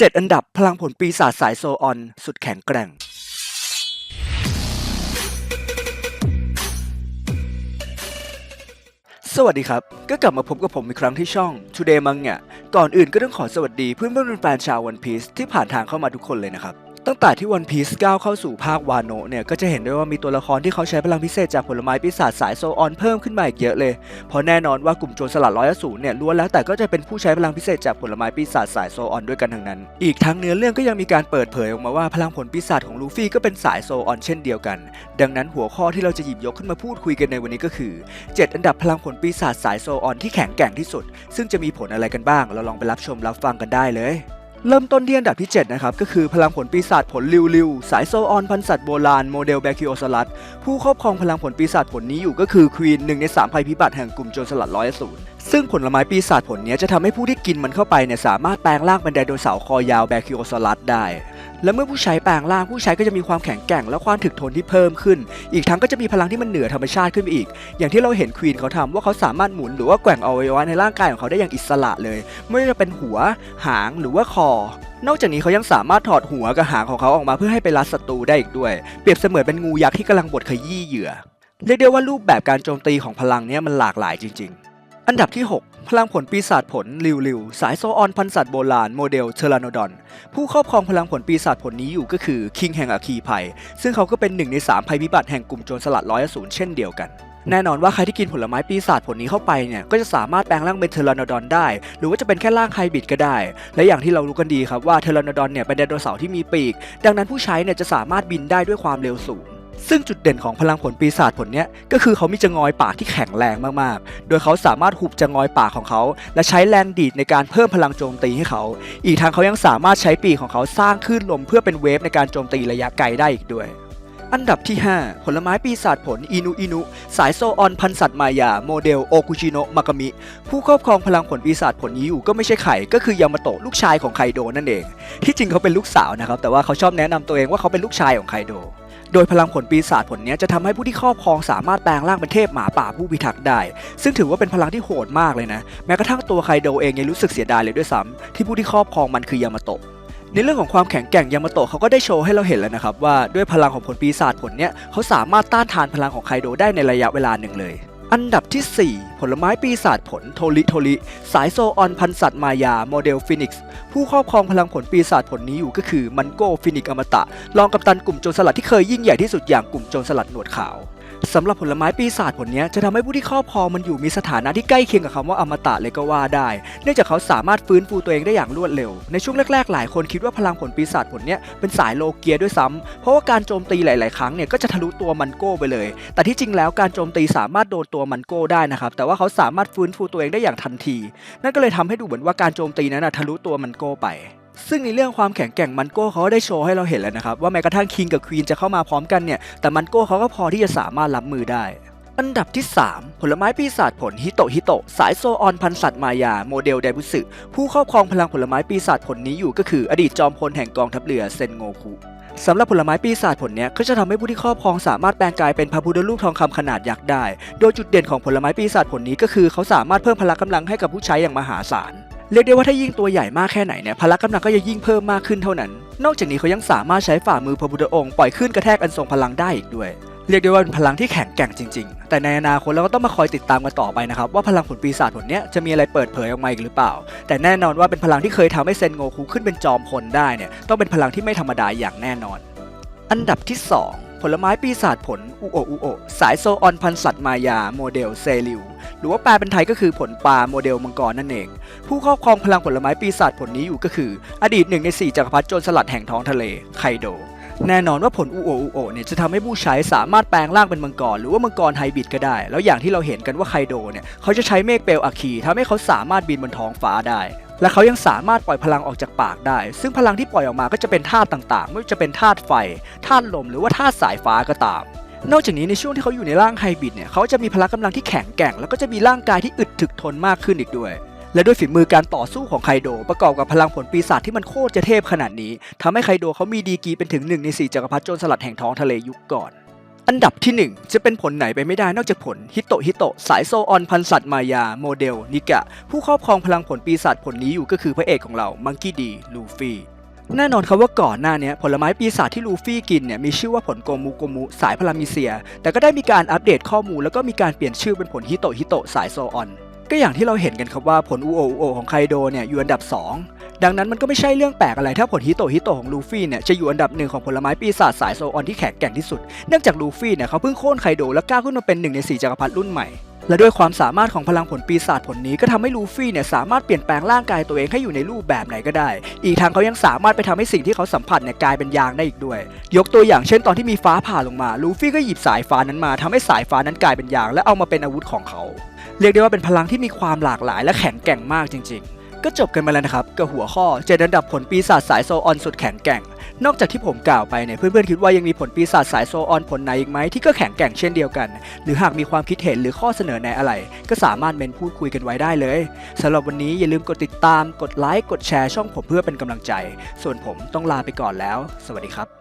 7 อันดับพลังผลปีศาจสายโซออน สุดแข็งแกร่ง สวัสดีครับ ก็กลับมาพบกับผมอีกครั้งที่ช่อง Today มังเนี่ยก่อนอื่นก็ต้องขอสวัสดีเพื่อนเพื่อนแฟนชาววันพีซที่ผ่านทางเข้ามาทุกคนเลยนะครับ ตั้งแต่ที่ One Piece ก้าวเข้าสู่ภาควาโนะเนี่ยก็จะเห็นได้ว่ามีตัวละครที่เขาใช้พลังพิเศษจากผลไม้ปีศาจสายโซออนเพิ่มขึ้นมาอีกเยอะเลย เพราะแน่นอนว่ากลุ่มโจรสลัดร้อยอสูรเนี่ยล้วนแล้วแต่ก็จะเป็นผู้ใช้พลังพิเศษจากผลไม้ปีศาจสายโซออนด้วยกันทั้งนั้น อีกทั้งเนื้อเรื่องก็ยังมีการเปิดเผยออกมาว่าพลังผลปีศาจของลูฟี่ก็เป็นสายโซออนเช่นเดียวกัน ดังนั้นหัวข้อที่เราจะหยิบยกขึ้นมาพูดคุยกันในวันนี้ก็คือ 7 อันดับพลังผลปีศาจสายโซออนที่แข็งแกร่งที่สุด ซึ่งจะมีผลอะไรกันบ้าง เราลองไปรับชมรับฟังกันได้เลย เริ่มต้นที่อันดับที่ 7 นะครับ ก็คือพลังผลปีศาจผลลิวลิวสายโซออนพันสัตว์โบราณโมเดลแบคิโอสลัดผู้ครอบครองพลังผลปีศาจผลนี้อยู่ก็คือควีนหนึ่งในสามภัยพิบัติแห่งกลุ่มโจรสลัดร้อยศูนย์ซึ่งผลไม้ปีศาจผลนี้จะทำให้ผู้ที่กินมันเข้าไปเนี่ยสามารถแปลงร่างเป็นไดโนเสาร์คอยาวแบคิโอสลัดได้ และเมื่อผู้ใช้แปลงร่างผู้ใช้ก็จะมีความแข็งแกร่งและความถึกทนที่เพิ่มขึ้น อีกทั้งก็จะมีพลังที่มันเหนือธรรมชาติขึ้นไปอีก อย่างที่เราเห็นควีนเขาทำว่าเขาสามารถหมุนหรือว่าแกว่งอวัยวะในร่างกายของเขาได้อย่างอิสระเลย ไม่ว่าจะเป็นหัว หางหรือว่าคอ นอกจากนี้เขายังสามารถถอดหัวกับหางของเขาออกมาเพื่อให้ไปรัดศัตรูได้อีกด้วย เปรียบเสมือนเป็นงูยักษ์ที่กำลังบดขยี้เหยื่อ เรียกได้ว่ารูปแบบการโจมตีของพลังนี้มันหลากหลายจริง ๆ อันดับที่ 6 พลังผลปีศาจผลลิวลิวสายโซออนพันสัตว์โบราณโมเดลเทอราโนดอน ผู้ครอบครองพลังผลปีศาจผลนี้อยู่ก็คือคิงแห่งอาคีภัย ซึ่งเขาก็เป็นหนึ่งในสามภัยพิบัติแห่งกลุ่มโจรสลัดร้อยอสูรเช่นเดียวกัน แน่นอนว่าใครที่กินผลไม้ปีศาจผลนี้เข้าไปเนี่ยก็จะสามารถแปลงร่างเป็นเทอราโนดอนได้ หรือว่าจะเป็นแค่ร่างไฮบริดก็ได้ และอย่างที่เรารู้กันดีครับว่าเทอราโนดอนเนี่ยเป็นไดโนเสาร์ที่มีปีก ดังนั้นผู้ใช้เนี่ยจะสามารถบินได้ด้วยความเร็วสูง ซึ่งจุดเด่นของพลังผลปีศาจผลนี้ก็คือเขามีจงอยปากที่แข็งแรงมากๆ โดยเขาสามารถหุบจงอยปากของเขา และใช้แรงดีดในการเพิ่มพลังโจมตีให้เขา อีกทางเขายังสามารถใช้ปีกของเขาสร้างคลื่นลมเพื่อเป็นเวฟในการโจมตีระยะไกลได้อีกด้วย อันดับที่ 5 ผลไม้ปีศาจผลอินุอินุ สายโซออนพันสัตว์มายาโมเดลโอคุชิโนะมากามิ ผู้ครอบครองพลังผลปีศาจผลนี้อยู่ก็ไม่ใช่ไข่ก็คือยามาโตะลูกชายของไคโดนั่นเอง ที่จริงเขาเป็นลูกสาวนะครับแต่ว่าเขาชอบแนะนำตัวเองว่าเขาเป็นลูกชายของไคโด โดยพลังผลปีศาจผลนี้จะทำให้ผู้ที่ครอบครองสามารถแปลงร่างเป็นเทพหมาป่าผู้พิทักษ์ได้ ซึ่งถือว่าเป็นพลังที่โหดมากเลยนะ แม้กระทั่งตัวไคโดเองยังรู้สึกเสียดายเลยด้วยซ้ำที่ผู้ที่ครอบครองมันคือยามาโตะในเรื่องของความแข็งแกร่งยามาโตะเขาก็ได้โชว์ให้เราเห็นแล้วนะครับว่าด้วยพลังของผลปีศาจผลเนี้ยเขาสามารถต้านทานพลังของไคโดได้ในระยะเวลาหนึ่งเลย อันดับที่ 4 ผลไม้ปีศาจผลโทลิโทลิ สายโซออนพันสัตว์มายา โมเดลฟินิกซ์ ผู้ครอบครองพลังผลปีศาจผลนี้อยู่ก็คือมันโกฟินิกอมตะ รองกัปตันกลุ่มโจรสลัดที่เคยยิ่งใหญ่ที่สุดอย่างกลุ่มโจรสลัดหนวดขาว สำหรับผลไม้ปีศาจผลนี้จะทำให้ผู้ที่ครอบครองมันอยู่มีสถานะที่ใกล้เคียงกับคำว่าอมตะเลยก็ว่าได้ เนื่องจากเขาสามารถฟื้นฟูตัวเองได้อย่างรวดเร็ว ในช่วงแรกๆ หลายคนคิดว่าพลังผลปีศาจผลนี้เป็นสายโลเกียด้วยซ้ำเพราะว่าการโจมตีหลายๆ ครั้งเนี่ยก็จะทะลุตัวมันโก้ไปเลย แต่ที่จริงแล้วการโจมตีสามารถโดนตัวมันโก้ได้นะครับแต่ว่าเขาสามารถฟื้นฟูตัวเองได้อย่างทันที นั่นก็เลยทำให้ดูเหมือนว่าการโจมตีนั้นนะทะลุตัวมันโก้ไป ซึ่งในเรื่องความแข็งแกร่งมันโก้เขาได้โชว์ให้เราเห็นแล้วนะครับ ว่าแม้กระทั่งคิงกับควีนจะเข้ามาพร้อมกันเนี่ย แต่มันโก้เขาก็พอที่จะสามารถรับมือได้ อันดับที่ 3 ผลไม้ปีศาจผลฮิโตฮิโตสายโซออนพันสัตว์มายาโมเดลไดบุสึผู้ครอบครองพลังผลไม้ปีศาจผลนี้อยู่ก็คือ อดีตจอมพลแห่งกองทัพเรือเซนโงคุสำหรับผลไม้ปีศาจผลเนี้ยก็จะทำให้ผู้ที่ครอบครองสามารถแปลงกายเป็นพระพุทธรูปทองคำขนาดยักษ์ได้ โดยจุดเด่นของผลไม้ปีศาจผลนี้ก็คือเขาสามารถเพิ่มพละกำลังให้กับผู้ใช้อย่างมหาศาล เรียกได้ว่าถ้ายิ่งตัวใหญ่มากแค่ไหนเนี่ยพละกำลังก็จะยิ่งเพิ่มมากขึ้นเท่านั้น นอกจากนี้เขายังสามารถใช้ฝ่ามือพระพุทธองค์ปล่อยขึ้นกระแทกอันทรงพลังได้อีกด้วย เรียกได้ว่าเป็นพลังที่แข็งแกร่งจริง ๆ แต่ในอนาคตเราก็ต้องมาคอยติดตามกันต่อไปนะครับว่าพลังผลปีศาจผลเนี้ยจะมีอะไรเปิดเผยออกมาอีกหรือเปล่า แต่แน่นอนว่าเป็นพลังที่เคยทำให้เซนโงคุขึ้นเป็นจอมพลได้เนี่ยต้องเป็นพลังที่ไม่ธรรมดาอย่างแน่นอน อันดับที่ 2 ผลไม้ปีศาจผลอุโออุโอสายโซออนพันสัตว์มายาโมเดลเซริว หรือว่าแปลเป็นไทยก็คือผลปลาโมเดลมังกรนั่นเอง ผู้ครอบครองพลังผลไม้ปีศาจผลนี้อยู่ก็คือ อดีตหนึ่งในสี่จักรพรรดิโจรสลัดแห่งท้องทะเลไคโดแน่นอนว่าผลอุโออุโอเนี่ยจะทำให้ผู้ใช้สามารถแปลงร่างเป็นมังกรหรือว่ามังกรไฮบริดก็ได้ แล้วอย่างที่เราเห็นกันว่าไคโดเนี่ยเขาจะใช้เมฆเปลวอัคคีทำให้เขาสามารถบินบนท้องฟ้าได้ และเขายังสามารถปล่อยพลังออกจากปากได้ ซึ่งพลังที่ปล่อยออกมาก็จะเป็นธาตุต่างๆ ไม่ว่าจะเป็นธาตุไฟธาตุลมหรือว่าธาตุสายฟ้าก็ตาม นอกจากนี้ในช่วงที่เขาอยู่ในร่างไฮบริดเนี่ยเขาจะมีพละกำลังที่แข็งแกร่ง แล้วก็จะมีร่างกายที่อึดถึกทนมากขึ้นอีกด้วย และด้วยฝีมือการต่อสู้ของไคโด ประกอบกับพลังผลปีศาจที่มันโคตรจะเทพขนาดนี้ทำให้ไคโดเขามีดีกีเป็นถึงหนึ่งในสี่จักรพรรดิโจรสลัดแห่งท้องทะเลยุคก่อน อันดับที่ 1 จะเป็นผลไหนไปไม่ได้นอกจากผลฮิโตฮิโตสายโซออนพันสัตว์มายาโมเดลนิกะ ผู้ครอบครองพลังผลปีศาจผลนี้อยู่ก็คือพระเอกของเรามังกี้ดีลูฟี่ แน่นอนครับว่าก่อนหน้านี้ผลไม้ปีศาจที่ลูฟี่กินเนี่ยมีชื่อว่าผลโกมูโกมุสายพลามิเซีย แต่ก็ได้มีการอัปเดตข้อมูลแล้วก็มีการเปลี่ยนชื่อเป็นผลฮิโตฮิโตสายโซออน ก็อย่างที่เราเห็นกันครับว่าผลอูโออูโอของไคโดเนี่ยอยู่อันดับ 2 ดังนั้นมันก็ไม่ใช่เรื่องแปลกอะไรถ้าผลฮิโตฮิโตของลูฟี่เนี่ยจะอยู่อันดับหนึ่งของผลไม้ปีศาจสายโซออนที่แข็งแกร่งที่สุด เนื่องจากลูฟี่เนี่ยเขาเพิ่งโค่นไคโดและก้าวขึ้นมาเป็นหนึ่งในสี่จักรพรรดิรุ่นใหม่ และด้วยความสามารถของพลังผลปีศาจผลนี้ก็ทำให้ลูฟี่เนี่ยสามารถเปลี่ยนแปลงร่างกายตัวเองให้อยู่ในรูปแบบไหนก็ได้ อีกทางเขายังสามารถไปทำให้สิ่งที่เขาสัมผัสเนี่ยกลายเป็นยางได้อีกด้วย ยกตัวอย่างเช่นตอนที่มีฟ้าผ่าลงมา ลูฟี่ก็หยิบสายฟ้านั้นมาทำให้สายฟ้านั้นกลายเป็นยาง และเอามาเป็นอาวุธของเขา เรียกได้ว่าเป็นพลังที่มีความหลากหลายและแข็งแกร่งมากจริง ๆ ก็จบกันไปแล้วนะครับกับหัวข้อเจ็ดอันดับผลปีศาจสายโซออนสุดแข็งแกร่ง นอกจากที่ผมกล่าวไปเนี่ยเพื่อนๆคิดว่ายังมีผลปีศาจสายโซออนผลไหนอีกไหมที่ก็แข็งแกร่งเช่นเดียวกัน หรือหากมีความคิดเห็นหรือข้อเสนอแนะอะไร ก็สามารถเมนพูดคุยกันไว้ได้เลยสำหรับวันนี้อย่าลืมกดติดตาม กดไลค์กดแชร์ช่องผมเพื่อเป็นกำลังใจ ส่วนผมต้องลาไปก่อนแล้ว สวัสดีครับ